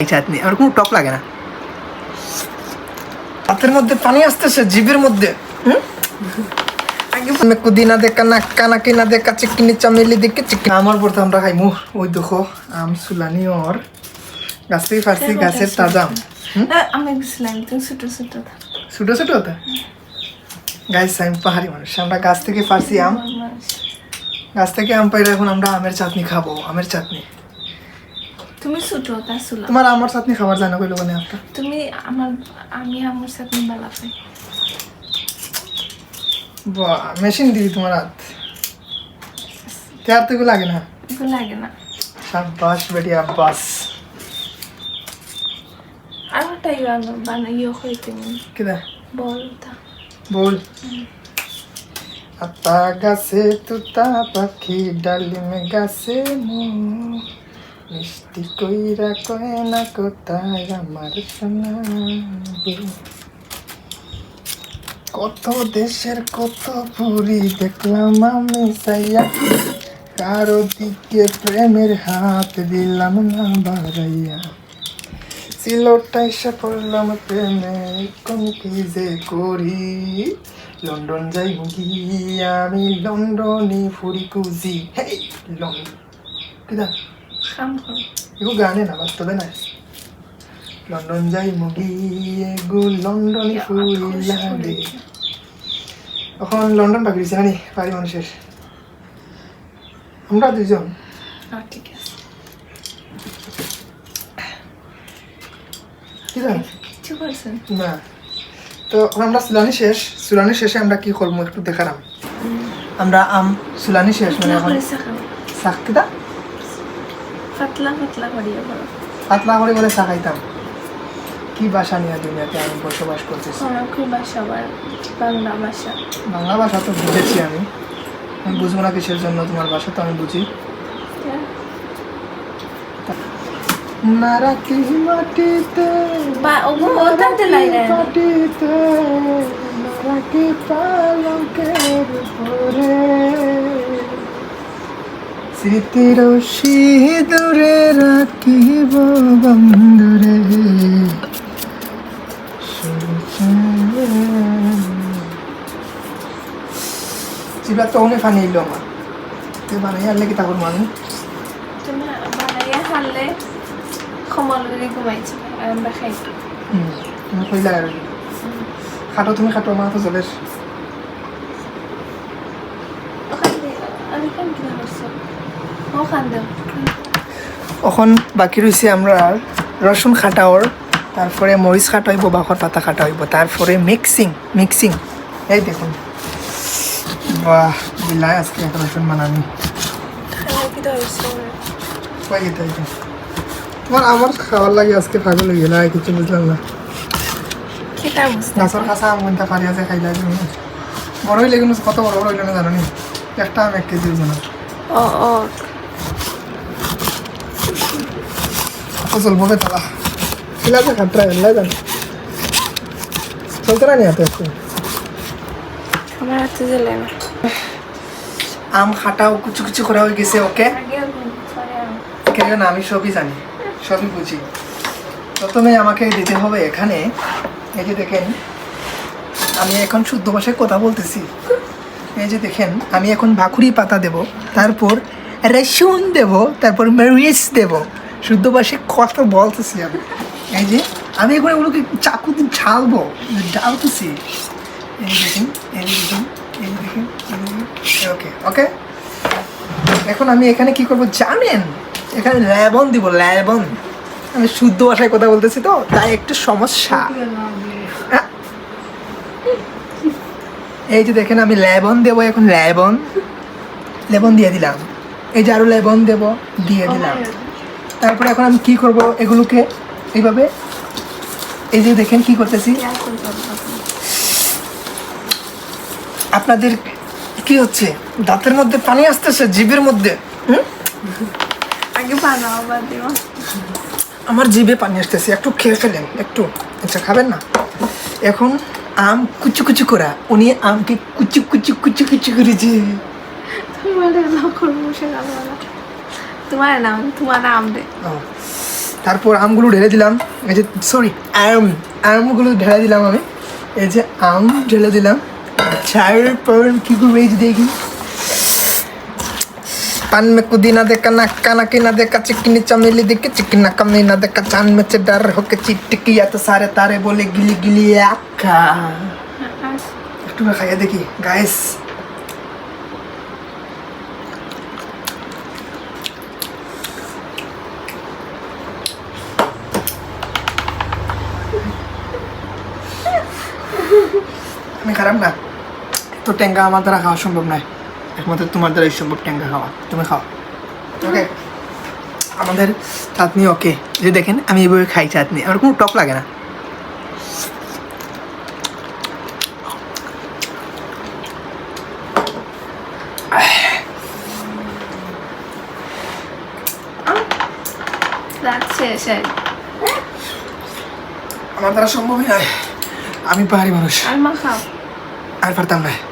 এই চাটনি আমার কোনো টক লাগে না। হাতের মধ্যে পানি আসতেছে জিভের মধ্যে। কুদিনা দেখা না কানা কিনা দেখা চিকিনি চামেলি দেখে চিকেন আমার পড়তে আমরা খাই মুখ ওই দেখো আম সুলানি ওর। গাছ থেকে ফার্সি গাছের তাজা আম। আমি তুমি ছোট ছোট ছোটো ছোটো হতে গাছ আমি পাহাড়ি মানুষ। আমরা গাছ থেকে ফার্সি আম। গাছ থেকে আম পাইলে এখন আমরা আমের চাটনি খাব আমের চাটনি। তুমি ছোট তা ছিল। তোমার আমার চাটনি খাবার জানা কইলো মানে একটা তুমি আমার আমি আমার সাথে বেলা পাই। বাহ মেশিন দিবি তোমার হাত। তেয়ার তো লাগে না। লাগে না। সাব্বাস বেটি আব্বাস। আর ইয়ে বানাইও হইতে কিদা বলতা বল আতা গাছে তুতা পাখি ডালিমে গাছে মো। মিষ্টি কইরা কয় না কোথায় আমার। কত দেশের কত পুরি দেখলাম আমি সাইয়া। কারও দিকে প্রেমের হাত দিলাম না বাড়াইয়া। সিলোটা এসে পড়লাম প্রেমে, কোন কি যে করি? লন্ডন যাই মুগি আমি লন্ডনে ফুরি কুজি হেই, লন্ডন। করো এগো গানে না বাস্তবে না। লন্ডন যাই মুগি এগো লন্ডনে ফুরি লাগে। এখন লন্ডন বাকি দিচ্ছে নানি? বাড়ি মানুষের আমরা দুজন। হ্যাঁ ঠিক আছে। কিদা কিছু করছেন? না। তো আমরা সুলানি শেষ। সুলানি শেষে আমরা কি করব একটু দেখালাম। আমরা আম সুলানি শেষ মানে এখন শাকিদা পাতলা পাতলা করিয়া করো পাতলা করে বলে শাখাইতাম কি ভাষা নিয়ে দুনিয়াতে আমি বসবাস করতেছি? বাসা আবার বাংলা ভাষা বাংলা ভাষা তো বুঝেছি আমি। আমি বুঝব না কিসের জন্য তোমার ভাষা তো আমি বুঝি। নারাকি মাটিতে? বা ওগো ওটাতে লাগে মাটিতে? নারাকি পালকের উপরে? স্মৃতির সিঁদুরে রাখিব বন্ধুরে। চিবা তো অনেক ফানি এলো আমার। তুই বানাই আনলে কি মানুষ তুমি বানাইয়া খালে সময় ঘুমাইছি আমরা খাই হুম তুমি কইলা আর খাটো তুমি খাটো মা তো চলে ওখান দিয়ে আমি কেন কিনা করছ ওখান দেও এখন বাকি রয়েছে আমরা রসুন খাটাওর তারপরে মরিচ খাটা হইব বাখর পাতা খাটা হইব তারপরে মিক্সিং মিক্সিং এই দেখুন। বাহ বিলাই আজকে একটা রসুন বানানি। তোমার আমার খাওয়ার লাগে আজকে পাগল হয়ে গেল কিছু বুঝলাম না। গাছের কাঁচা আম কোনটা পারি আছে খাইলে বড় হইলে কিন্তু কত বড় বড় হইলে না জানো একটা আম এক কেজি হইছে না। ও চলতে না নি হাতে আজকে আমার হাতে জ্বলে না আম খাটাও কুচু কুচু করা হয়ে গেছে ওকে আম। কেন আমি সবই জানি সবই বুঝি প্রথমে আমাকে দিতে হবে এখানে এই যে দেখেন আমি এখন শুদ্ধ ভাষায় কথা বলতেছি এই যে দেখেন আমি এখন ভাকুরি পাতা দেব তারপর রসুন দেব তারপর মরিচ দেব শুদ্ধ ভাষায় কথা বলতেছি আমি। এই যে, আমি এখন এগুলোকে চাকু দিয়ে ঝালবো ঢালতেছি এই দেখেন এই দেখেন এই দেখেন ওকে ওকে? এখন আমি এখানে কি করব জানেন? এখানে ল্যাবন দিব ল্যাবন আমি শুদ্ধ ভাষায় কথা বলতেছি তো, তাই একটু সমস্যা। আহ। এই যে দেখেন, আমি ল্যাবন দেবো এখন ল্যাবন লেবন দিয়ে দিলাম। এই যে আরও লেবন দেব, দিয়ে দিলাম। তারপরে এখন আমি কি করব এগুলোকে এইভাবে? এই যে দেখেন কি করতেছি। আপনাদের কি হচ্ছে? দাঁতের মধ্যে পানি আসতেছে জিভের মধ্যে। আমার জিভে পানি আসতেছে একটু খেয়ে ফেলেন একটু। আচ্ছা খাবেন না? এখন আম কুচু কুচু করা উনি আমকে কুচু কুচু কুচু কুচু করেছে। তোমার নাম করবো সে তোমার নাম তোমার নাম দে ও, তারপর আমগুলো ঢেলে দিলাম এই যে সরি আম আমগুলো ঢেলে দিলাম আমি এই যে আম ঢেলে দিলাম তারপর কি করবো এই যে দেখি पान में कुदी ना देखा ना काना की ना देखा चिकनी चमेली देखी चिकना कमी ना देखा चांद में से डर होके चिटकिया तो सारे तारे बोले गिली गिली आका আর একটু না খাইয়ে আমি খারাপ না। তো ট্যাঙ্গা আমার দ্বারা খাওয়া সম্ভব নয়। একমাত্র তোমার দ্বারাই সম্ভব ট্যাঙ্গা খাওয়া। তুমি খাও। ওকে আমাদের চাটনি ওকে যে দেখেন আমি এইভাবে খাই চাটনি। আমার কোনো টক লাগে না। আমার দ্বারা সম্ভবই নয়। আমি পাহাড়ি মানুষ। আর মা খাও। আর পারতাম না